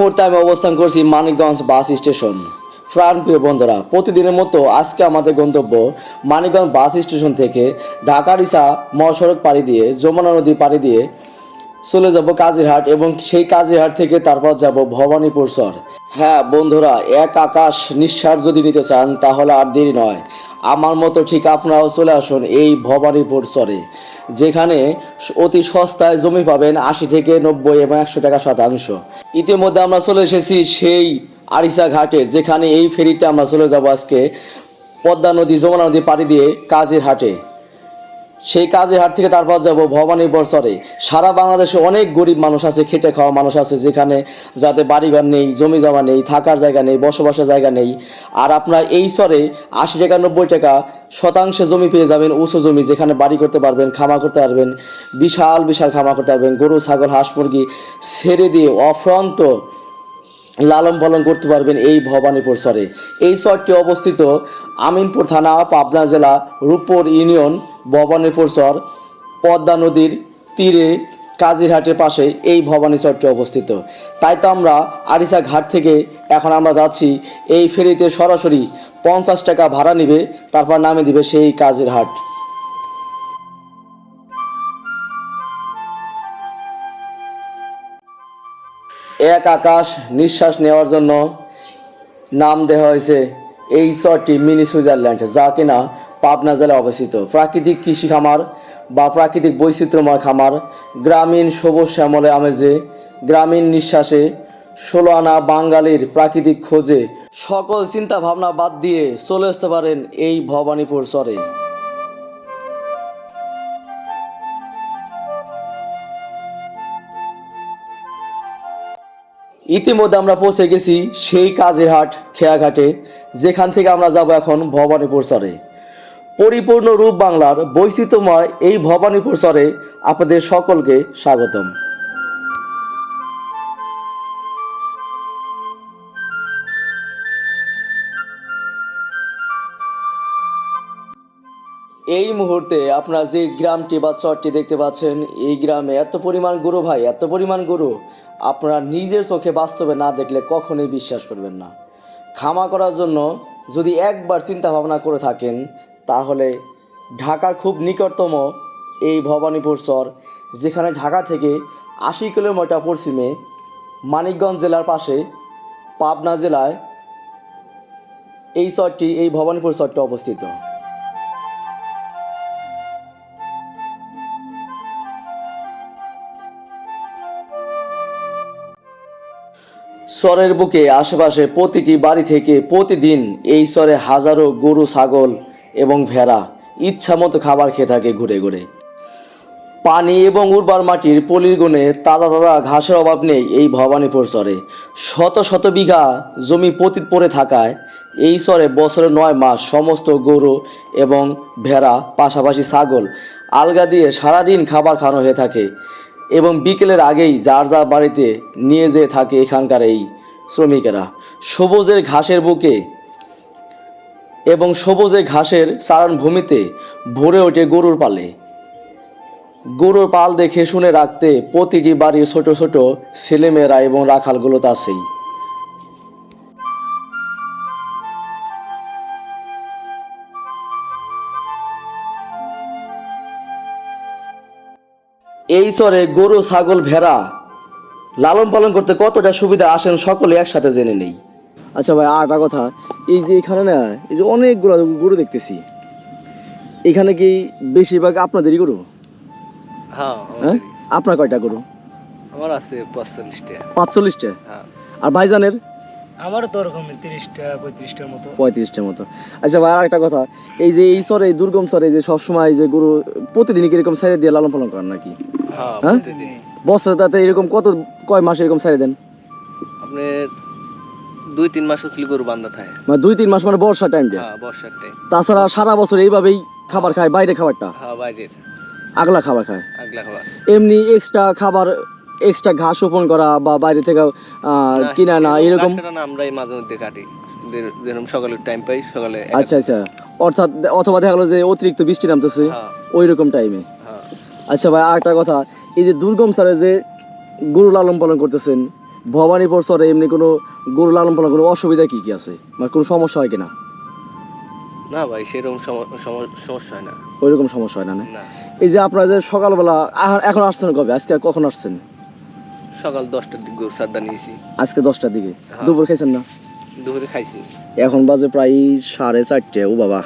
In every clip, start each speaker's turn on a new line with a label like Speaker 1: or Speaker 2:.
Speaker 1: মুহূর্তে আমি অবস্থান করছি মানিকগঞ্জ বাস স্টেশন। প্রাণ প্রিয় বন্ধুরা, প্রতিদিনের মতো আজকে আমাদের গন্তব্য মানিকগঞ্জ বাস স্টেশন থেকে ঢাকা রিসা মহাসড়ক পাড়ি দিয়ে, যমুনা নদী পাড়ি দিয়ে চলে যাব কাজিরহাট এবং সেই কাজিরহাট থেকে তারপর যাব ভবানীপুর সর। হ্যাঁ বন্ধুরা, এক আকাশ নিঃশ্বাস যদি নিতে চান তাহলে আর দেরি নয়। আমার মতো ঠিক আপনারাও চলে আসুন এই ভবানীপুর সরে যেখানে অতি সস্তায় জমি পাবেন আশি থেকে নব্বই এবং একশো টাকা শতাংশ। ইতিমধ্যে আমরা চলে এসেছি সেই আরিসা ঘাটে, যেখানে এই ফেরিতে আমরা চলে যাব আজকে পদ্মা নদী, যমুনা নদী পাড়ি দিয়ে কাজের হাটে। সেই কাজের হাট থেকে তারপর যাব ভবানী বর্ষরে সারা বাংলাদেশে অনেক গরিব মানুষ আছে, খেটে খাওয়া মানুষ আছে, যেখানে যাদের বাড়িঘর নেই জমি জমা নেই, থাকার জায়গা নেই, বসবাসের জায়গা নেই। আর আপনার এই সরে আশি টাকা, নব্বই টাকা শতাংশে জমি পেয়ে যাবেন, উঁচু জমি, যেখানে বাড়ি করতে পারবেন খামা করতে পারবেন, বিশাল বিশাল খামা করতে পারবেন, গরু, ছাগল, হাঁস, মুরগি ছেড়ে দিয়ে অফ্রান্ত লালন পালন করতে পারবেন এই ভবানীপুর চরে এই চরটি অবস্থিত আমিনপুর থানা, পাবনা জেলা, রূপপুর ইউনিয়ন, ভবানীপুর চর পদ্মা নদীর তীরে, কাজিরহাটের পাশে এই ভবানী চরটি অবস্থিত। তাই তো আমরা আরিসা ঘাট থেকে এখন আমরা যাচ্ছি, এই ফেরিতে সরাসরি পঞ্চাশ টাকা ভাড়া নিবে, তারপর নামে দিবে সেই কাজিরহাট। এক আকাশ নিঃশ্বাস নেওয়ার জন্য নাম দেওয়া হয়েছে এই শহরটি মিনি সুইজারল্যান্ড, যা কিনা পাবনা জেলায় অবস্থিত। প্রাকৃতিক কৃষি খামার বা প্রাকৃতিক বৈচিত্র্যময় খামার, গ্রামীণ সবুজ শ্যামলে আমেজে গ্রামীণ নিঃশ্বাসে ষোলো আনা বাঙালির প্রাকৃতিক খোঁজে সকল চিন্তা ভাবনা বাদ দিয়ে চলে আসতে পারেন এই ভবানীপুর চরে ইতিমধ্যে আমরা পৌঁছে গেছি সেই কাজের হাট, খেয়াঘাটে, যেখান থেকে আমরা যাব এখন ভবানীপুর সরে পরিপূর্ণ রূপ বাংলার বৈচিত্র্যময় এই ভবানীপুর সরে আপনাদের সকলকে স্বাগতম। এই মুহূর্তে আপনারা যে গ্রামটি বা চরটি দেখতে পাচ্ছেন, এই গ্রামে এত পরিমাণ গরু ভাই, এত পরিমাণ গরু, আপনারা নিজের চোখে বাস্তবে না দেখলে কখনোই বিশ্বাস করবেন না। খামা করার জন্য যদি একবার চিন্তা ভাবনা করে থাকেন, তাহলে ঢাকার খুব নিকটতম এই ভবানীপুর চর, যেখানে ঢাকা থেকে আশি কিলোমিটার পশ্চিমে মানিকগঞ্জ জেলার পাশে পাবনা জেলায় এই চরটি, এই ভবানীপুর চরটি অবস্থিত। চরের বুকে আশেপাশে প্রতিটি বাড়ি থেকে প্রতিদিন এই চরে হাজারো গরু, ছাগল এবং ভেড়া ইচ্ছা মতো খাবার খেয়ে থাকে ঘুরে ঘুরে। পানি এবং উর্বর মাটির পলির গুণে তাজা তাজা ঘাসের অভাব নেই এই ভবানীপুর চরে। শত শত বিঘা জমি পতিত পড়ে থাকায় এই চরে বছরে নয় মাস সমস্ত গরু এবং ভেড়া, পাশাপাশি ছাগল, আলগা দিয়ে সারাদিন খাবার খাওয়ানো হয়ে থাকে। এবং বিকেলের আগেই যার যার বাড়িতে নিয়ে যেয়ে থাকে এখানকার এই শ্রমিকেরা। সবুজের ঘাসের বুকে এবং সবুজে ঘাসের চারণ ভূমিতে ভরে ওঠে গরুর পালে। গরুর পাল দেখে শুনে রাখতে প্রতিটি বাড়ির ছোট ছোট ছেলেমেয়েরা এবং রাখালগুলো তো আছেই এই চরে গরু ছাগল ভেড়া লালন পালন করতে কতটা সুবিধা আসেন সকলে একসাথে জেনে নেই। আচ্ছা ভাই আর একটা কথা এই যে এখানে না এই যে অনেকগুলো গরু দেখতেছি এখানে কি বেশিরভাগ আপনাদেরই গরু?
Speaker 2: হ্যাঁ
Speaker 1: হ্যাঁ? আপনার কয়টা গরু?
Speaker 2: আমার আছে পঁয়তাল্লিশটা।
Speaker 1: পাঁচচল্লিশটা?
Speaker 2: হ্যাঁ।
Speaker 1: আর ভাইজানের?
Speaker 3: আমারও তো ওরকম তিরিশটা পঁয়ত্রিশটার মতো।
Speaker 1: পঁয়ত্রিশটার মতো। আচ্ছা ভাই আর একটা কথা। এই যে এই সরে এই দুর্গম সরে যে সবসময় যে গরু প্রতিদিনই কীরকম সাইডে দিয়ে লালন পালন করেন নাকি?
Speaker 2: হ্যাঁ
Speaker 1: হ্যাঁ? বছরে তাতে এরকম কত কয় মাস এরকম সাইডে দেন?
Speaker 2: আপনি দুই তিন মাস হচ্ছিল গরু বান্ধা থাকে।
Speaker 1: মানে দুই তিন মাস মানে বর্ষা টাইম
Speaker 2: হ্যাঁ বর্ষার টাইম
Speaker 1: তাছাড়া সারা বছর এইভাবেই খাবার খায় বাইরে খাবারটা?
Speaker 2: হ্যাঁ
Speaker 1: আগলা খাবার খায়।
Speaker 2: আগলা খাবার।
Speaker 1: এমনি এক্সট্রা খাবার এক্সট্রা ঘাস রোপণ করা বা বাইরে থেকে কিনা না এরকম
Speaker 2: আমরা এই মাঝে মধ্যে কাটি। যেরকম সকালে টাইম পাই সকালে
Speaker 1: আচ্ছা আচ্ছা। অর্থাৎ অথবা দেখা গেলো যে অতিরিক্ত বৃষ্টি নামতেছে ওই রকম টাইমে আচ্ছা ভাই আরেকটা কথা এই যে দুর্গম স্যারে যে গরু লালন পালন করতেছেন ভবানীপুর স্যারে এমনি কোনো গরু লালন পালন কোনো অসুবিধা কি কি আছে? মানে কোনো সমস্যা হয় কিনা?
Speaker 2: না ভাই সেরকম সম- সম- সমস্যা হয় না।
Speaker 1: ওই রকম সমস্যা হয় না এই যে আপনারা যে সকালবেলা এখন আসছেন কবে? আজকে কখন আসছেন?
Speaker 2: সকাল দশটার দিকে গরু নিয়েছি।
Speaker 1: আজকে দশটার দিকে?
Speaker 2: হ্যাঁ।
Speaker 1: দুপুর খাইছেন না?
Speaker 2: দুপুরে খাইছি।
Speaker 1: এখন বাজে প্রায় সাড়ে চারটে ও বাবা।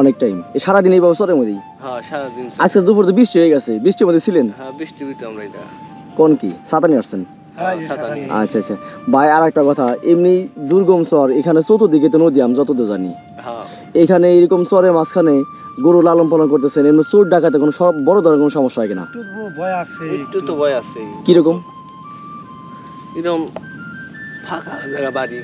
Speaker 1: অনেক টাইম সারাদিন এই বছরের মধ্যেই
Speaker 2: হ্যাঁ সারাদিন
Speaker 1: আজকে দুপুর তো বৃষ্টি হয়ে গেছে। বৃষ্টির মধ্যে ছিলেন?
Speaker 2: হ্যাঁ বৃষ্টি বিতে আমরা এটা।
Speaker 1: কোন কি? সাতা নিয়ে আসছেন?
Speaker 3: হ্যাঁ।
Speaker 1: আচ্ছা আচ্ছা। ভাই আর একটা কথা। এমনি দুর্গম চর এখানে চতুর্দিকে তো নদী আমি যতদূর জানি।
Speaker 2: হ্যাঁ।
Speaker 1: এখানে এরকম চরের মাঝখানে গরু লালন পালন করতেছেন এমনি চোর ডাকাতে কোনো সব বড় ধরনের কোনো সমস্যা হয় কিনা?
Speaker 3: ভয় আছে
Speaker 2: একটু তো ভয় আছে।
Speaker 1: কীরকম?
Speaker 2: এরকম ফাঁকা জায়গা বাড়ি।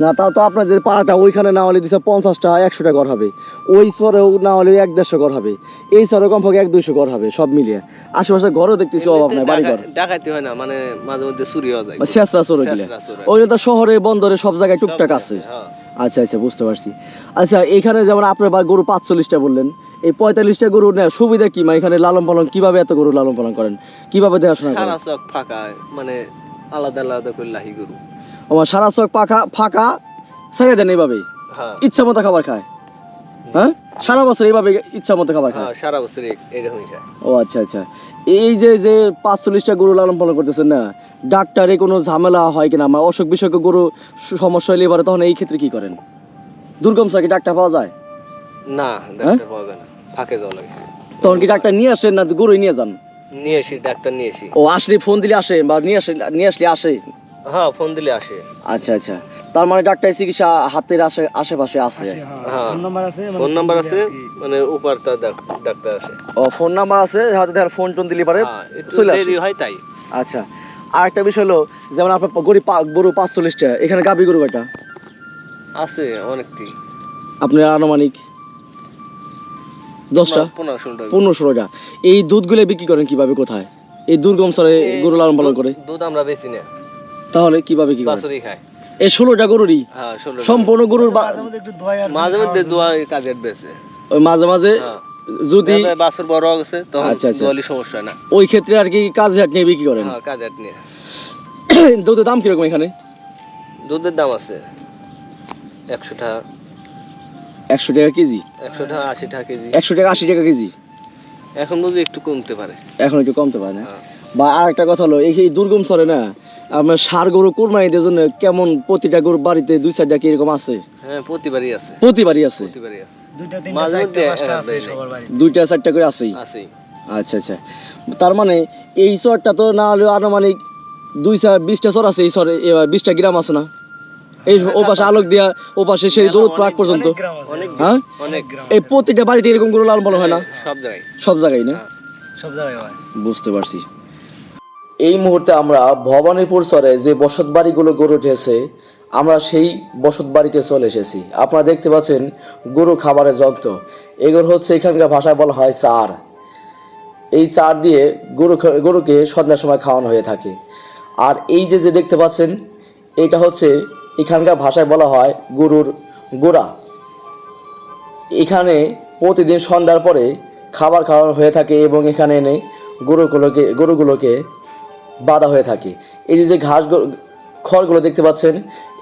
Speaker 1: না তাও তো আপনাদের পাড়াটা ওইখানে না হলে দিচ্ছে পঞ্চাশটা একশোটা ঘর হবে। ওই চরেও না হলে এক দেড়শো ঘর হবে। এই চরে কমপক্ষে এক দুইশো ঘর হবে সব মিলিয়ে। আশেপাশে ঘরও দেখতেছি অভাব নাই বাড়ি ঘর।
Speaker 2: ডাকা- ডাকাতি হয় না মানে মাঝে মধ্যে চুরি হওয়া যায়।
Speaker 1: শেষরা চরে গেলে
Speaker 2: হয়।
Speaker 1: ওই তো শহরে বন্দরে সব জায়গায় টুকটাক আছে।
Speaker 2: হ্যাঁ।
Speaker 1: আচ্ছা আচ্ছা বুঝতে পারছি। আচ্ছা এখানে যেমন আপনার বা গরু পাঁচচল্লিশটা বললেন এই পঁয়তাল্লিশটা গরু না সুবিধা কি? মা এখানে লালন পালন কীভাবে এত গরু লালন পালন করেন? কীভাবে দেখাশোনা করেন?
Speaker 2: ফাঁকা মানে আলাদা আলাদা করে লাহি গরু।
Speaker 1: আমার সারা চক পাখা ফাঁকা ছেড়ে দেন এইভাবে।
Speaker 2: হ্যাঁ।
Speaker 1: ইচ্ছা মতো খাবার খায়। হ্যাঁ? সারা বছর এইভাবে ইচ্ছা মতো খাবার খায়।
Speaker 2: হ্যাঁ সারা বছর এরকমই খায়।
Speaker 1: ও আচ্ছা আচ্ছা। এই যে যে পাঁচচল্লিশটা গরু লালন পালন করতেছেন না ডাক্তারে কোনো ঝামেলা হয় কিনা? আমার অসুখ বিসুখ গরু সমস্যা হলে এবারে তখন এই ক্ষেত্রে কি করেন? দুর্গম স্যার কি ডাক্তার পাওয়া যায়?
Speaker 2: না ডাক্তার পাওয়া যায় না। ফাঁকে যাওয়া লাগে।
Speaker 1: তখন কি ডাক্তার নিয়ে আসেন না গরুই নিয়ে যান?
Speaker 2: নিয়ে এসি ডাক্তার নিয়ে এসি
Speaker 1: ও আসলে ফোন দিলে আসে বা নিয়ে আসে নিয়ে আসলে আসে।
Speaker 2: হ্যাঁ ফোন দিলে আসে।
Speaker 1: আচ্ছা আচ্ছা। তার মানে ডাক্তার চিকিৎসা হাতের আশে আশেপাশে আছে।
Speaker 3: হ্যাঁ।
Speaker 2: হ্যাঁ।
Speaker 3: ফোন নাম্বার আছে মানে
Speaker 2: ফোন নাম্বার আছে। মানে উপর তার ডাক্তার আসে।
Speaker 1: ও ফোন নাম্বার আছে হাতে দেখার ফোন টোন দিলে পারে
Speaker 2: হ্যাঁ,
Speaker 1: চলে আসে।
Speaker 2: হয় তাই।
Speaker 1: আচ্ছা। আর একটা বিষয় হলো যেমন আপনার গরু পাঁচচল্লিশটা এখানে গাবি গরু কয়টা?
Speaker 2: আছে অনেকটি।
Speaker 1: আপনার আনুমানিক? দশটা?
Speaker 2: পনেরো ষোলো
Speaker 1: পনেরো ষোলোটা এই দুধগুলো বিক্রি করেন কীভাবে কোথায়? এই দুর্গম স্তরে গরু লালন পালন করে?
Speaker 2: দুধ আমরা বেশি না।
Speaker 1: তাহলে কীভাবে কি করেন?
Speaker 2: খায়।
Speaker 1: এই ষোলোটা গরুরই?
Speaker 2: হ্যাঁ
Speaker 1: সম্পূর্ণ গরুর
Speaker 3: মাঝে মধ্যে দোয়া
Speaker 2: কাজের বেছে
Speaker 1: ওই মাঝে মাঝে
Speaker 2: হ্যাঁ।
Speaker 1: যদি
Speaker 2: বাছুর বড় হয়ে তখন
Speaker 1: আচ্ছা, আচ্ছা।
Speaker 2: দোয়ালি সমস্যা না।
Speaker 1: ওই ক্ষেত্রে আর কি কাজ হাট নিয়ে বিক্রি করেন?
Speaker 2: হ্যাঁ কাজের নিয়ে।
Speaker 1: দুধের দাম কীরকম এখানে?
Speaker 2: দুধের দাম আছে। একশো টাকা।
Speaker 1: একশো টাকা কেজি?
Speaker 2: একশো টাকা আশি টাকা কেজি।
Speaker 1: একশো টাকা আশি টাকা কেজি?
Speaker 2: এখন বুঝি একটু কমতে পারে।
Speaker 1: এখন একটু কমতে পারে না। বা আর একটা কথা হলো এই এই দুর্গম স্তরে না আপনার সার গরু কোরবানিদের জন্য কেমন প্রতিটা গরু বাড়িতে দুই চারটা কি এরকম আছে?
Speaker 2: হ্যাঁ প্রতিবারই আছে।
Speaker 1: প্রতিবারই আছে?
Speaker 2: প্রতিবারই আছে।
Speaker 3: দুইটা চারটা
Speaker 2: মধ্যে
Speaker 3: আছে
Speaker 2: দেয় নাই।
Speaker 3: সবার বাড়ি
Speaker 1: দুইটা চারটা করে আছেই?
Speaker 2: আছেই।
Speaker 1: আচ্ছা আচ্ছা। তার মানে এই চরটা তো না হলেও আনুমানিক দুই চার বিশটা চর আছে এই চরে এবার বিশটা গ্রাম আছে না? এই ও পাশে আলোক দিয়া ও পাশে সেই দৌড় প্রাক পর্যন্ত।
Speaker 3: অনেক গ্রাম আছে
Speaker 2: অনেক
Speaker 1: হ্যাঁ এই প্রতিটা বাড়িতে এরকম গরু লালন পালন হয় না?
Speaker 2: সব জায়গায়।
Speaker 1: সব জায়গায় না?
Speaker 3: সব জায়গায়
Speaker 1: বুঝতে পারছি। এই মুহূর্তে আমরা ভবানীপুর চরে যে বসত বাড়িগুলো গড়ে উঠেছে, আমরা সেই বসত বাড়িতে চলে এসেছি। আপনারা দেখতে পাচ্ছেন গরু খাবারের যন্ত্র এগুলো হচ্ছে এখানকার ভাষায় বলা হয় চার। এই চার দিয়ে গরু গরুকে সন্ধ্যার সময় খাওয়ানো হয়ে থাকে। আর এই যে যে দেখতে পাচ্ছেন, এটা হচ্ছে এখানকার ভাষায় বলা হয় গরুর গোড়া। এখানে প্রতিদিন সন্ধ্যার পরে খাবার খাওয়ানো হয়ে থাকে এবং এখানে এনে গরুগুলোকে গরুগুলোকে বাঁধা হয়ে থাকে। এই যে যে ঘাস খড়গুলো দেখতে পাচ্ছেন,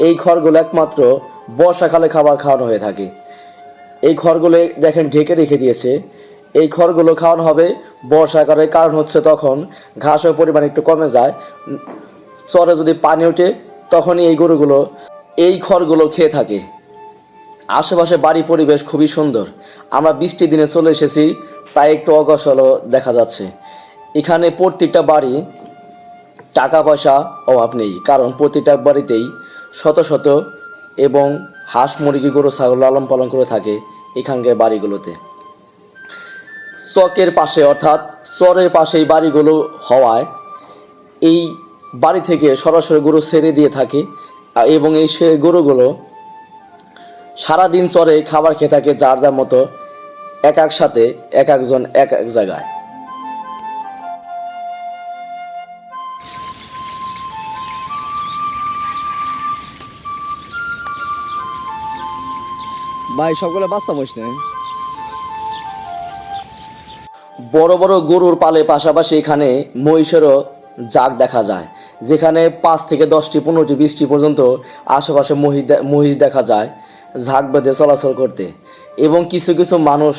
Speaker 1: এই খড়গুলো একমাত্র বর্ষাকালে খাবার খাওয়ানো হয়ে থাকে। এই খড়গুলো দেখেন ঢেকে রেখে দিয়েছে। এই খড়গুলো খাওয়ানো হবে বর্ষাকালে কারণ হচ্ছে তখন ঘাসের পরিমাণ একটু কমে যায়। চরে যদি পানি ওঠে, তখনই এই গরুগুলো, এই খড়গুলো খেয়ে থাকে। আশেপাশে বাড়ি পরিবেশ খুবই সুন্দর। আমরা বৃষ্টির দিনে চলে এসেছি, তাই একটু অগসলও দেখা যাচ্ছে। এখানে প্রত্যেকটা বাড়ি টাকা পয়সা অভাব নেই, কারণ প্রতিটা বাড়িতেই শত শত এবং হাঁস, মুরগি, গরু, ছাগল লালন পালন করে থাকে এখানকার বাড়িগুলোতে। চকের পাশে, অর্থাৎ চরের পাশে এই বাড়িগুলো হওয়ায় এই বাড়ি থেকে সরাসরি গরু ছেড়ে দিয়ে থাকে এবং এই সে গরুগুলো সারাদিন চরে খাবার খেয়ে থাকে যার যার মতো এক এক সাথে এক একজন এক এক জায়গায়। ভাই, সবগুলো বাচ্চা মহিষ না বড় বড় গরুর পালে পাশাপাশি এখানে মহিষেরও জাগ দেখা যায়, যেখানে পাঁচ থেকে দশটি, পনেরোটি, বিশটি পর্যন্ত আশেপাশে মহিষ মহিষ দেখা যায় ঝাঁক বেঁধে চলাচল করতে। এবং কিছু কিছু মানুষ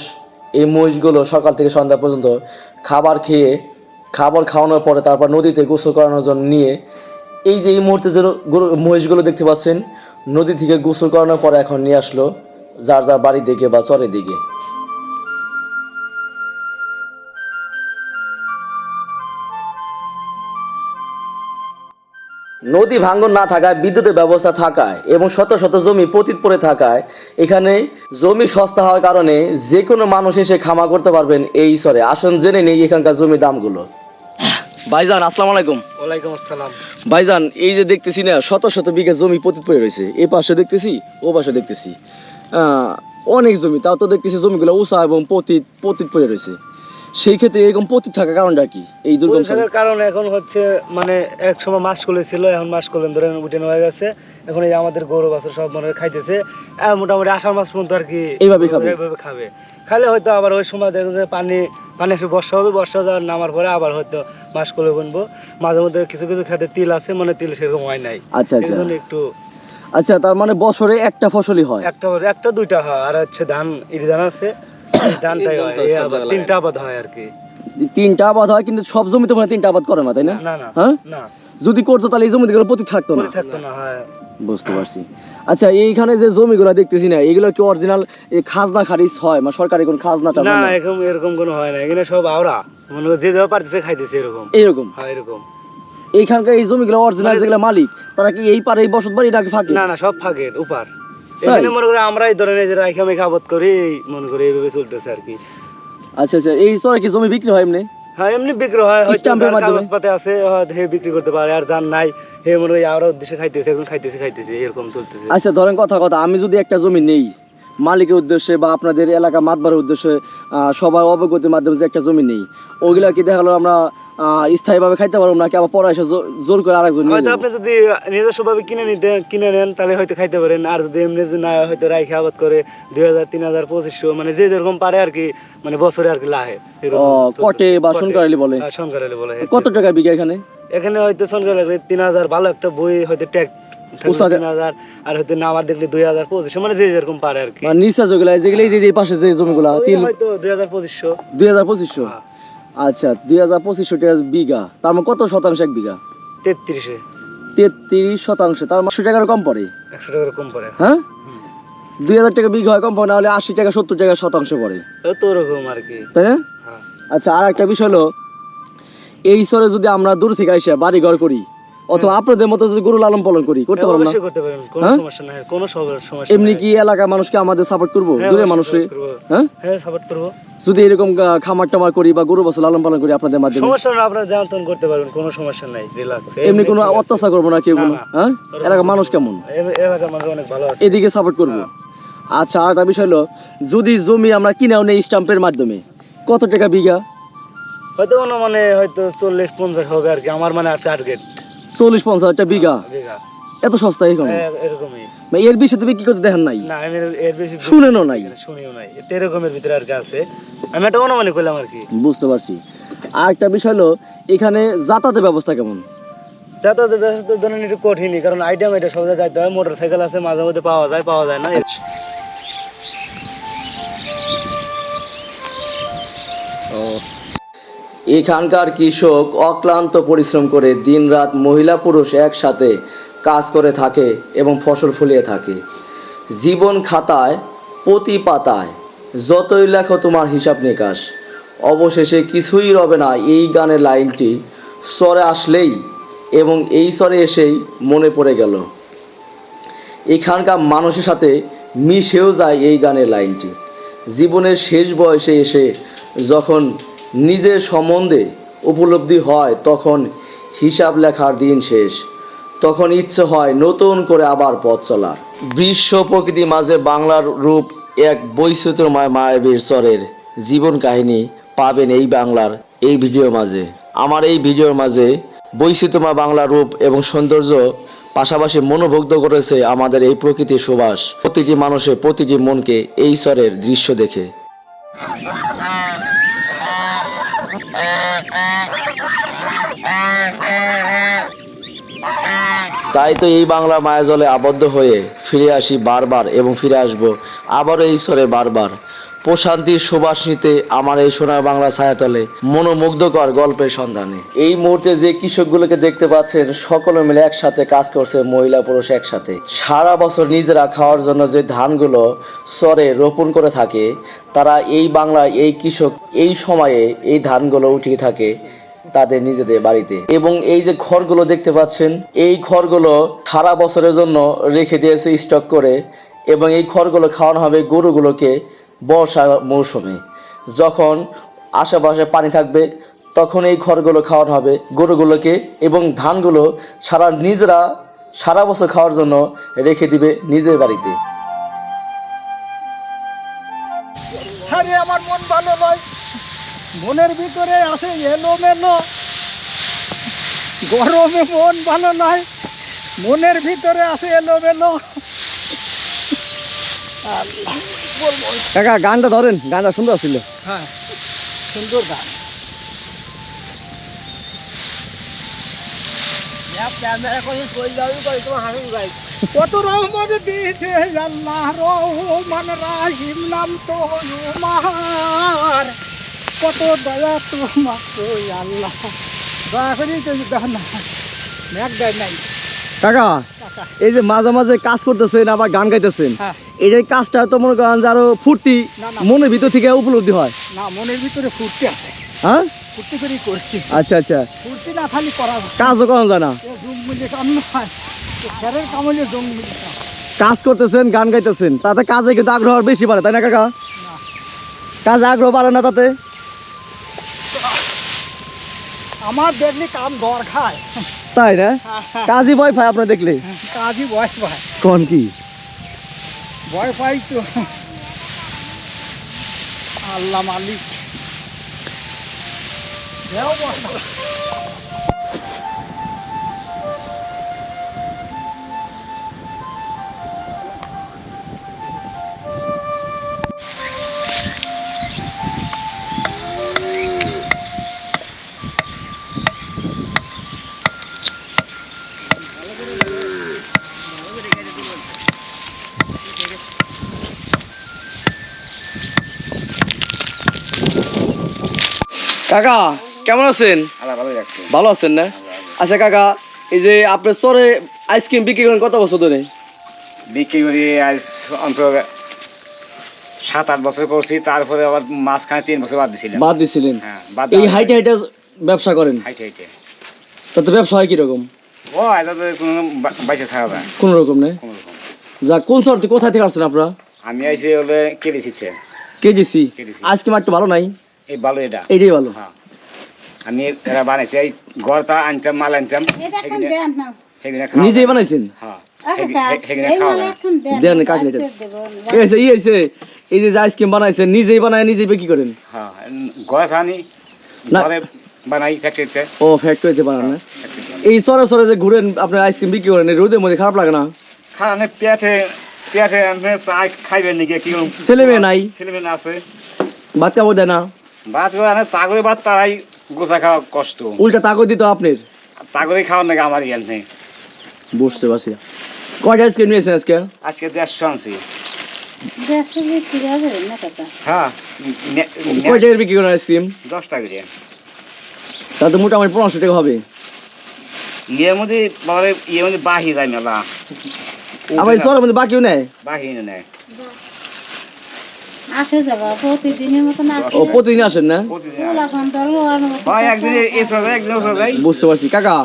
Speaker 1: এই মহিষগুলো সকাল থেকে সন্ধ্যা পর্যন্ত খাবার খেয়ে, খাবার খাওয়ানোর পরে তারপর নদীতে গোসল করানোর জন্য নিয়ে এই যে এই মুহূর্তে যে মহিষগুলো দেখতে পাচ্ছেন, নদী থেকে গোসল করানোর পরে এখন নিয়ে আসলো যার যার বাড়ির দিকে বা চরের দিকে। নদী ভাঙ্গন না থাকায় বিদ্যুতের ব্যবস্থা থাকায় এবং শত শত জমি পতিত পড়ে থাকায় এখানে জমি সস্তা হওয়ার কারণে যে কোনো মানুষ এসে খামা করতে পারবেন এই স্তরে আসুন জেনে নেই এখানকার জমি দামগুলো। ভাইজান আসসালামু আলাইকুম।
Speaker 3: ওয়ালাইকুম আসসালাম।
Speaker 1: ভাইজান এই যে দেখতেছি না শত শত বিঘা জমি পতিত পড়ে রয়েছে। এই পাশে দেখতেছি ও পাশে দেখতেছি। অনেক জমি তাও তো দেখতেছি জমিগুলো উষা এবং পতিত পতিত পড়ে রয়েছে। সেই ক্ষেত্রে এরকম পতিত থাকার কারণটা কি এই দুর্গম?
Speaker 3: কারণ এখন হচ্ছে মানে এক সময় মাস কলে ছিল এখন মাস কলেন ধরে উঠে নেওয়া গেছে। এখন এই আমাদের গরু বাছুর সব মনে হয় খাইতেছে। মোটামুটি আষাঢ় মাস পর্যন্ত আর কি
Speaker 1: এইভাবেই খাবে?
Speaker 3: এইভাবে খাবে। খালে হয়তো আবার ওই সময় দেখো যে পানি পানি এসে বর্ষা হবে বর্ষা যাওয়ার নামার পরে আবার হয়তো মাস করে বুনবো। মাঝে মধ্যে কিছু কিছু খেতে তিল আছে মানে তিল সেরকম হয় নাই।
Speaker 1: আচ্ছা আচ্ছা।
Speaker 3: একটু
Speaker 1: আচ্ছা তার মানে বছরে একটা ফসলই হয়?
Speaker 3: একটা একটা দুইটা হয়। আর হচ্ছে ধান ইরি ধান আছে ধানটাই হয়। এই আবার তিনটা আবাদ হয় আর কি।
Speaker 1: তিনটা আবাদ হয় কিন্তু সব জমিতে মানে তিনটা আবাদ করে না তাই না?
Speaker 3: না না
Speaker 1: হ্যাঁ?
Speaker 3: না।
Speaker 1: যদি করতো তাহলে এই জমিতে গুলো প্রতি থাকতো না।
Speaker 3: থাকতো না হয়।
Speaker 1: বুঝতে পারছি। আচ্ছা এইখানে যে জমিগুলো দেখতেছি না এগুলো কি অরিজিনাল খাজনা খারিজ হয় মানে সরকারি কোন খাজনা
Speaker 3: না এরকম এরকম কোনো হয় না। এখানে সব আওরা মনে যে যাওয়া পারতেছে খাইতেছে এরকম।
Speaker 1: এইরকম
Speaker 3: হয় এরকম।
Speaker 1: এইখানকার এই জমিগুলো অরিজিনাল
Speaker 3: মানে-
Speaker 1: যেগুলো মালিক তারা কি এই পারে এই বসত বাড়ি নাকি ফাঁকি?
Speaker 3: না না সব ফাঁকের উপার এখানে মনে করে যে রাইখা মেখা আবাদ করি মনে করি এইভাবে চলতেছে আর কি।
Speaker 1: আচ্ছা আচ্ছা এই চরে কি জমি বিক্রি হয় এমনি?
Speaker 3: হ্যাঁ এমনি বিক্রি হয়
Speaker 1: স্ট্যাম্পের মাধ্যমে?
Speaker 3: কাগজপাতি আছে হে বিক্রি করতে পারে আর যার নাই হে মনে করি আওরা উদ্দেশ্যে খাইতেছে এখন খাইতেছে খাইতেছে এরকম চলতেছে।
Speaker 1: আচ্ছা ধরেন কথা কথা আমি যদি একটা জমি নেই মালিকের উদ্দেশ্যে বা আপনাদের এলাকা মাতবারের উদ্দেশ্যে সবাই অবগতির মাধ্যমে যে একটা জমি নেই। ওগুলা কি দেখাল আমরা স্থায়ীভাবে খাইতে পারব নাকি আবার পরে এসে জোর করে আরেকজন
Speaker 3: হয়তো আপনি যদি নিজস্ব ভাবে কিনে নিতে কিনে নেন তাহলে হয়তো খাইতে পারেন। আর যদি এমনি যদি না হয়তো রাইখে আবাদ করে দুই হাজার তিন হাজার পঁচিশশো মানে যে যেরকম পারে আর কি মানে বছরে আর কি লাহে।
Speaker 1: কটে বা সনকারালি বলে?
Speaker 3: সনকারালি বলে
Speaker 1: কত টাকা বিঘা এখানে?
Speaker 3: এখানে হয়তো সনকারালি তিন হাজার ভালো একটা বই হয়তো হাজার আর হয়তো না দেখলে দুই হাজার পঁচিশশো মানে যে যেরকম পারে আর কি।
Speaker 1: নিচা যেগুলা যেগুলো যে যে পাশে যে জমিগুলা তিন
Speaker 3: হয়তো দুই হাজার পঁচিশশো।
Speaker 1: দুই হাজার পঁচিশশো? আচ্ছা দুই হাজার পঁচিশশো বিঘা। তার মানে কত শতাংশ এক বিঘা?
Speaker 3: তেত্রিশে।
Speaker 1: তেত্রিশ শতাংশ। তার মানে টাকার কম পড়ে?
Speaker 3: একশো টাকার কম পড়ে।
Speaker 1: হ্যাঁ? দুই হাজার টাকা বিঘা হয় কম পড়ে আশি টাকা সত্তর টাকা শতাংশ পড়ে।
Speaker 3: তো ওরকম আর কি।
Speaker 1: তাই না?
Speaker 3: হ্যাঁ।
Speaker 1: আচ্ছা আর একটা বিষয় হলো এই স্তরে যদি আমরা দূর থেকে এসে বাড়ি ঘর করি অথবা আপনাদের মতো যদি গরু লালন পালন করি করতে পারব না?
Speaker 3: কোনো
Speaker 1: হ্যাঁ?
Speaker 3: কোনো
Speaker 1: এমনি কি মানুষকে আমাদের সাপোর্ট করব?
Speaker 3: হ্যাঁ,
Speaker 1: মানুষে? হ্যাঁ?
Speaker 3: হ্যাঁ সাপোর্ট করব।
Speaker 1: যদি এরকম খামার টামার করি বা গরু বছর লালন পালন করি আপনাদের মাধ্যমে?
Speaker 3: সমস্যা না আপনারা জানতন করতে পারবেন কোনো সমস্যা নাই রিল্যাক্স
Speaker 1: এমনি কোনো অত্যাচার করব না কেউ কোনো? হ্যাঁ? এলাকার মানুষ কেমন?
Speaker 3: এলাকার মানুষ অনেক ভালো আছে।
Speaker 1: এদিকে সাপোর্ট করব। আচ্ছা আর একটা বিষয় হলো যদি জমি আমরা কিনেও নেই স্টাম্পের মাধ্যমে কত টাকা বিঘা?
Speaker 3: হয়তো কোনো মানে হয়তো চল্লিশ পঞ্চাশ হবে আর কি আমার মানে টার্গেট
Speaker 1: চল্লিশ পঞ্চাশ একটা বিঘা।
Speaker 3: বিঘা।
Speaker 1: এত সস্তা এখন?
Speaker 3: হ্যাঁ, এরকমই।
Speaker 1: মানে এর বেশি তুমি কি করতে দেখেন নাই?
Speaker 3: না আমি এর- বেশি
Speaker 1: শুনেনও নাই।
Speaker 3: শুনিও নাই। এরকমের ভিতরে আর কি আছে আমি একটা অনুমানিক করলাম আর কি।
Speaker 1: বুঝতে পারছি। আর একটা বিষয় হলো এখানে যাতায়াতের ব্যবস্থা কেমন?
Speaker 3: যাতায়াতের ব্যবস্থা ধরেন একটু কঠিনই কারণ আইটেম এটা সব জায়গায় যাইতে হয় মোটর সাইকেল আছে মাঝে মধ্যে পাওয়া যায় পাওয়া যায় না।
Speaker 1: এখানকার কৃষক অক্লান্ত পরিশ্রম করে দিনরাত মহিলা পুরুষ একসাথে কাজ করে থাকে এবং ফসল ফলিয়ে থাকে। জীবন খাতায়, প্রতি পাতায়, যতই লেখো তোমার হিসাব নিকাশ। অবশেষে কিছুই রবে না এই গানের লাইনটি, স্বরে আসলেই এবং এই স্বরে এসেই মনে পড়ে গেল। এখানকার মানুষের সাথে মিশেও যায় এই গানের লাইনটি। জীবনের শেষ বয়সে এসে যখন নিজের সম্বন্ধে উপলব্ধি হয়, তখন হিসাব লেখার দিন শেষ। তখন ইচ্ছে হয় নতুন করে আবার পথ চলার। বিশ্ব প্রকৃতি মাঝে বাংলার রূপ এক বৈচিত্র্যময় মায়াবীর স্বরের জীবন কাহিনী পাবেন এই বাংলার এই ভিডিওর মাঝে। আমার এই ভিডিওর মাঝে বৈচিত্র্যময় বাংলার রূপ এবং সৌন্দর্য পাশাপাশি মনোভুগ্ধ করেছে আমাদের এই প্রকৃতির সুবাস। প্রতিটি মানুষের প্রতিটি মনকে এই স্বরের দৃশ্য দেখে। তাই তো এই বাংলা মায়াজলে আবদ্ধ হয়ে ফিরে আসি বারবার এবং ফিরে আসব আবার এই স্বরে বারবার। প্রশান্তির সুবাস নিতে আমার এই সোনার বাংলা ছায়াতলে মনোমুগ্ধকর গল্পের সন্ধানে। এই মুহূর্তে যে কৃষকগুলোকে দেখতে পাচ্ছেন, সকলে মিলে একসাথে কাজ করছে, মহিলা পুরুষ একসাথে। সারা বছর নিজেরা খাওয়ার জন্য যে ধানগুলো সরে রোপণ করে থাকে, তারা এই বাংলায় এই কৃষক এই সময়ে এই ধানগুলো উঠিয়ে থাকে তাদের নিজেদের বাড়িতে। এবং এই যে খড়গুলো দেখতে পাচ্ছেন, এই খড়গুলো সারা বছরের জন্য রেখে দিয়েছে স্টক করে এবং এই খড়গুলো খাওয়ানো হবে গরুগুলোকে বর্ষা মৌসুমে। যখন আশেপাশে পানি থাকবে, তখন এই খড়গুলো খাওয়ানো হবে। গরুগুলোকে এবং ধানগুলো সারা নিজেরা সারা বছর খাওয়ার জন্য রেখে দিবে নিজের বাড়িতে।
Speaker 4: আরে, আমার মন ভালো নয়। মনের ভিতরে আছে এলো মেলো গরমে মন ভালো নয় মনের ভিতরে আছে এলো মেলো
Speaker 5: কাকা গানটা ধরেন গানটা সুন্দর ছিল।
Speaker 4: হ্যাঁ সুন্দর গান। কত রহমত দিয়েছে আল্লাহ রহমান রাহিম নাম তো মার কত দয়া তোমার তো আল্লাহ। দয়া করেই তো না দেয় নাই।
Speaker 5: কাকা এই যে মাঝে মাঝে কাজ করতেছেন আবার গান গাইতেছেন।
Speaker 4: হ্যাঁ
Speaker 5: যে কাজটা তো মনে করেন যে আরও ফুর্তি। মনের ভিতর থেকে উপলব্ধি হয়।
Speaker 4: না মনের ভিতরে ফুর্তি আছে।
Speaker 5: হ্যাঁ?
Speaker 4: ফুর্তি করেই করছি।
Speaker 5: আচ্ছা আচ্ছা।
Speaker 4: ফুর্তি না খালি করা।
Speaker 5: কাজও করা যায় না। কাজ করতেছেন গান গাইতেছেন তাতে কাজে কিন্তু আগ্রহ বেশি বাড়ে তাই না কাকা? কাজে আগ্রহ বাড়ে না তাতে?
Speaker 4: আমার দেখলে কাম দর খায়।
Speaker 5: তাই না? কাজই ভয় পায় আপনার দেখলে?
Speaker 4: কাজই বয়স ভাই
Speaker 5: কোন কি?
Speaker 4: ভয় পাই তো। আল্লাহ মালিক।
Speaker 5: কাকা কেমন আছেন?
Speaker 6: ভালো
Speaker 5: ভালো আছেন না? আচ্ছা কাকা এই যে আপনার চরে আইসক্রিম বিক্রি করেন কত বছর ধরে?
Speaker 7: বিক্রি করি আজ অন্তত সাত আট বছর করছি তারপরে আবার মাঝখানে তিন বছর বাদ দিছিলাম।
Speaker 5: বাদ দিছিলেন?
Speaker 7: হ্যাঁ বাদ
Speaker 5: এই হাইটে হাইটে ব্যবসা করেন?
Speaker 7: হাইটে হাইটে।
Speaker 5: তাতে ব্যবসা হয় কীরকম?
Speaker 7: ও এটা তো কোনো বাইসে থাকা যায়।
Speaker 5: কোন রকম নেই যা কোন শহর কোথায় থেকে আসছেন আপনারা?
Speaker 7: আমি আইসি হলে
Speaker 5: কেজিসি
Speaker 7: কেজিসি।
Speaker 5: আজকে একটু ভালো নাই।
Speaker 7: এই ভালো এটা।
Speaker 5: এইটাই ভালো।
Speaker 7: হ্যাঁ। আমি এরা বানাইছি এই গড়টা আনতাম মাল আনতাম।
Speaker 5: নিজেই। বানাইছেন?
Speaker 7: হ্যাঁ।
Speaker 8: এই দেন।
Speaker 5: কাকে হয়েছে যে আইসক্রিম বানাইছেন নিজেই বানায় নিজেই বিক্রি করেন?
Speaker 7: হ্যাঁ গড় খানি ঘরে বানাই ফ্যাক্টরিতে
Speaker 5: ও ফ্যাক্টরিতে বানান না? এই সরে সরে যে ঘুরেন আপনার আইসক্রিম বিক্রি করেন এই রোদের মধ্যে খারাপ লাগে না?
Speaker 7: খানে পেটে পেটে খাইবেন নাকি কি
Speaker 5: ছেলে মেয়ে নাই?
Speaker 7: ছেলে মেয়ে আছে।
Speaker 5: ভাত কাপড় দেয় না?
Speaker 7: ভাত করে চাকরি ভাত তারাই গোসা খাওয়া কষ্ট।
Speaker 5: উল্টা তাকো দিত আপনার?
Speaker 7: চাকরি খাওয়ার নাকি আমার ইয়াল নেই।
Speaker 5: বুঝতে পারছি। কয়টা নিয়েছেন আজকে?
Speaker 7: আজকে দেড়শো আনছি। হ্যাঁ
Speaker 5: বিক্রি করেন আইসক্রিম?
Speaker 7: দশ টাকা দিয়ে।
Speaker 5: তাতে মোটামুটি পনেরোশো টাকা হবে।
Speaker 7: ইয়ের মধ্যে ইয়ের মধ্যে বাহি যায় মেলা।
Speaker 4: আবার মধ্যে বাকিও নেই?
Speaker 7: বাহি নেয়
Speaker 5: আসে যাবা প্রতিদিনের মতন আসে
Speaker 4: ও প্রতিদিন আসেন না?
Speaker 7: প্রতিদিন
Speaker 5: এখন ধর ওয়ানো
Speaker 7: একদিন এই চলে একদিন চলে যায়
Speaker 4: বুঝতে পারছি। কাকা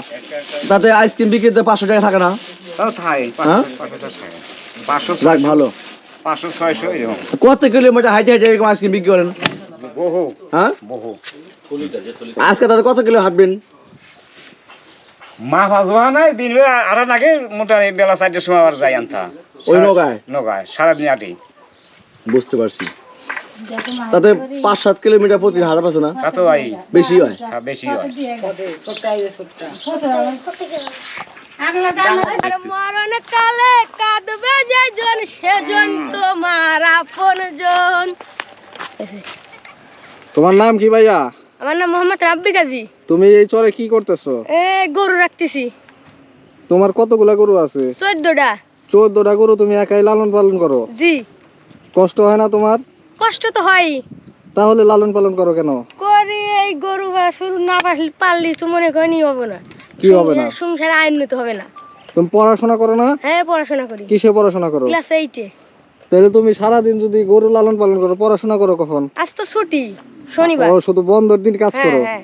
Speaker 4: তাতে আইসক্রিম বিক্রিতে পাঁচশো টাকা থাকে না?
Speaker 7: তাও থাকে
Speaker 4: হ্যাঁ?
Speaker 7: পাঁচশো পাঁচশো থাকে। পাঁচশো
Speaker 4: যাক ভালো।
Speaker 7: পাঁচশো ছয়শো এরকম।
Speaker 4: কত কিলোমিটার হাইটে হাইটে এরকম আইসক্রিম বিক্রি করেন?
Speaker 7: বহু।
Speaker 4: হ্যাঁ?
Speaker 7: বহু।
Speaker 4: আজকে তাতে কত কিলো হাঁটবেন?
Speaker 7: মা ভাজবা নাই দিন বেলা আর নাকি মোটামুটি বেলা চারটের সময় আবার যাই আনতা।
Speaker 4: ওই
Speaker 7: নগায়? সারাদিন আটি
Speaker 4: বুঝতে পারছি। তাতে পাঁচ সাত কিলোমিটার প্রতিদিন হাঁটা পাচ্ছে না? বেশি হয়।
Speaker 7: হ্যাঁ, বেশি হয়।
Speaker 9: আর কাঁদবে যে সেজন তোমার আপন জন
Speaker 10: তোমার নাম কি ভাইয়া?
Speaker 9: আমার নাম মোহাম্মদ রাব্বি গাজী।
Speaker 10: তুমি এই চরে কি করতেছো?
Speaker 9: এ গরু রাখতেছি।
Speaker 10: তোমার কতগুলা গরু আছে?
Speaker 9: চোদ্দটা।
Speaker 10: চোদ্দটা গরু তুমি একাই লালন পালন করো?
Speaker 9: জি।
Speaker 10: কষ্ট হয় না তোমার?
Speaker 9: কষ্ট তো হয়।
Speaker 10: তাহলে লালন পালন করো কেন?
Speaker 9: করি এই গরু বা শুরু না পারলে তো মনে করি হবে না।
Speaker 10: কি হবে না?
Speaker 9: সংসারে আইন নিতে হবে না।
Speaker 10: তুমি পড়াশোনা করো না?
Speaker 9: হ্যাঁ পড়াশোনা করি।
Speaker 10: কিসে পড়াশোনা করো?
Speaker 9: ক্লাস এইটে
Speaker 10: তাহলে তুমি সারাদিন যদি গরু লালন পালন করো পড়াশোনা করো কখন?
Speaker 9: আজ তো ছুটি শনিবার।
Speaker 10: ও শুধু বন্ধের দিন কাজ
Speaker 9: হ্যাঁ
Speaker 10: করো?
Speaker 9: হ্যাঁ।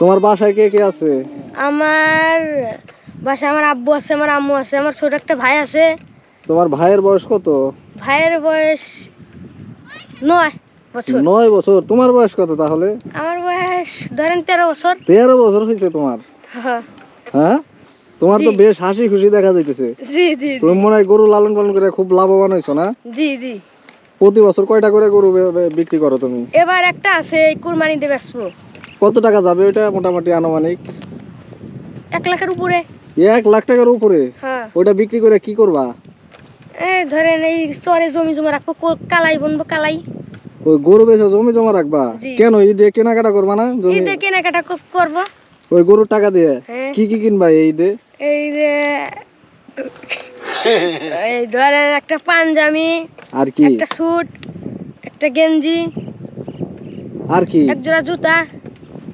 Speaker 10: তোমার বাসায় কে কে আছে?
Speaker 9: আমার বাসায় আমার আব্বু আছে আমার আম্মু আছে আমার ছোট একটা ভাই আছে।
Speaker 10: তোমার ভাইয়ের বয়স কত?
Speaker 9: ভাইয়ের বয়স নয় বছর।
Speaker 10: নয় বছর। তোমার বয়স কত তাহলে?
Speaker 9: আমার বয়স ধরেন তেরো বছর।
Speaker 10: তেরো বছর হয়েছে তোমার।
Speaker 9: হ্যাঁ।
Speaker 10: হ্যাঁ? তোমার তো বেশ হাসি খুশি দেখা যাইতেছে।
Speaker 9: জি জি
Speaker 10: তুমি মনে হয় গরু লালন পালন করে খুব লাভবান না?
Speaker 9: জি জি।
Speaker 10: প্রতি বছর কয়টা করে গরু বিক্রি করো তুমি?
Speaker 9: এবার একটা আছে এই কুরবানি দিয়ে বেচবো।
Speaker 10: কত টাকা যাবে ওইটা মোটামুটি আনুমানিক?
Speaker 9: এক লাখের উপরে।
Speaker 10: এক লাখ টাকার উপরে?
Speaker 9: হ্যাঁ।
Speaker 10: ওইটা বিক্রি করে কি করবা?
Speaker 9: এই ধরেন এই চরে জমি জমা রাখব কালাই বনবো কালাই।
Speaker 10: ওই গরু বেচে জমি জমা রাখবা? কেন এই দিয়ে কেনাকাটা করবা না জমি?
Speaker 9: ঈদে কেনাকাটা করব।
Speaker 10: ওই গরুর টাকা দিয়ে?
Speaker 9: হ্যাঁ।
Speaker 10: কি কি কিনবা এই ঈদে?
Speaker 9: এই যে এই ধরেন একটা পাঞ্জামি
Speaker 10: আর কি?
Speaker 9: একটা স্যুট একটা গেঞ্জি
Speaker 10: আর কি?
Speaker 9: এক জোড়া জুতা।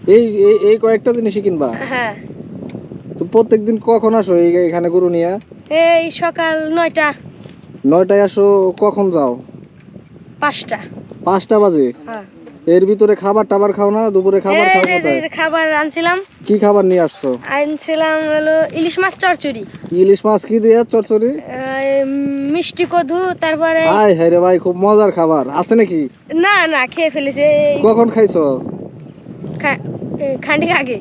Speaker 10: এই এই- এই কয়েকটা জিনিসই কিনবা?
Speaker 9: হ্যাঁ।
Speaker 10: তো প্রত্যেকদিন কখন আসো এখানে গরু নিয়ে?
Speaker 9: এই সকাল নয়টা।
Speaker 10: নয়টায় আসো কখন যাও?
Speaker 9: পাঁচটা।
Speaker 10: পাঁচটা বাজে?
Speaker 9: হ্যাঁ।
Speaker 10: এর ভিতরে খাবার টাবার খাও না দুপুরে খাবার খাও কোথায়?
Speaker 9: খাবার আনছিলাম।
Speaker 10: কি খাবার নিয়ে আসছো?
Speaker 9: আনছিলাম হলো ইলিশ মাছ চচ্চড়ি
Speaker 10: ইলিশ মাছ কি দিয়ে চচ্চড়ি
Speaker 9: মিষ্টি কদু তারপরে
Speaker 10: আয় হ্যাঁ রে ভাই খুব মজার খাবার। আছে নাকি?
Speaker 9: না না খেয়ে ফেলেছে।
Speaker 10: কখন খাইছো?
Speaker 9: খা- এই খানিক আগে।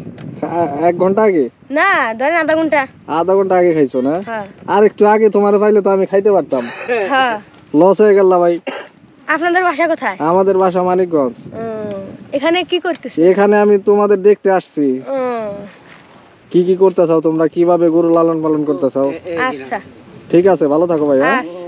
Speaker 10: এক ঘণ্টা আগে?
Speaker 9: না ধরেন আধা ঘণ্টা।
Speaker 10: আধা ঘণ্টা আগে খাইছো না?
Speaker 9: হ্যাঁ।
Speaker 10: আর একটু আগে তোমার পাইলে তো আমি খাইতে পারতাম।
Speaker 9: হ্যাঁ।
Speaker 10: লস হয়ে গেল ভাই।
Speaker 9: আপনাদের বাসা কোথায়?
Speaker 10: আমাদের বাসা মানিকগঞ্জ।
Speaker 9: এখানে কি করতেছে?
Speaker 10: এখানে আমি তোমাদের দেখতে আসছি। কি কি করতে চাও তোমরা? কীভাবে গরু লালন পালন করতে চাও?
Speaker 9: আচ্ছা।
Speaker 10: ঠিক আছে ভালো থাকো ভাই হ্যাঁ?
Speaker 9: আচ্ছা।